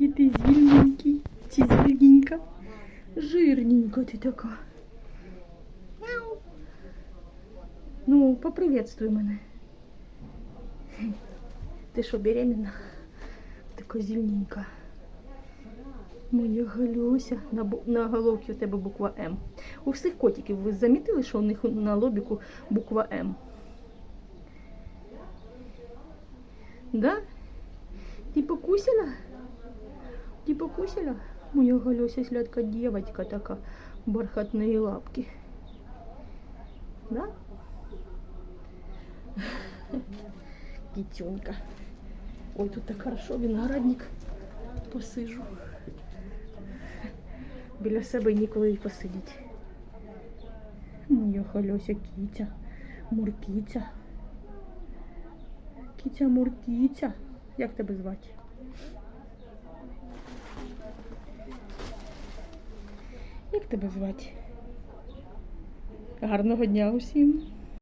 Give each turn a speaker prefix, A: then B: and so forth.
A: який ти зільненький. Чи зільненька? Жирненька ти така. Ну, поприветствуй мене. Ти що, беременна? Така зільненька. Моя Галюся. На, на головці у тебе буква М. У всіх котиків ви замітили, що у них на лобіку буква М? Да? Ти покусила? Ти покусила? Моя Галюся слядка девочка така, бархатные лапки. Да? Китенька. Ой, тут так хорошо, виноградник. Посижу. Біля себе ніколи й посидіти. Моя Галюся кітя, муркітя. Кітя муркітя. Як тебе звати? Як тебе звати? Гарного дня усім.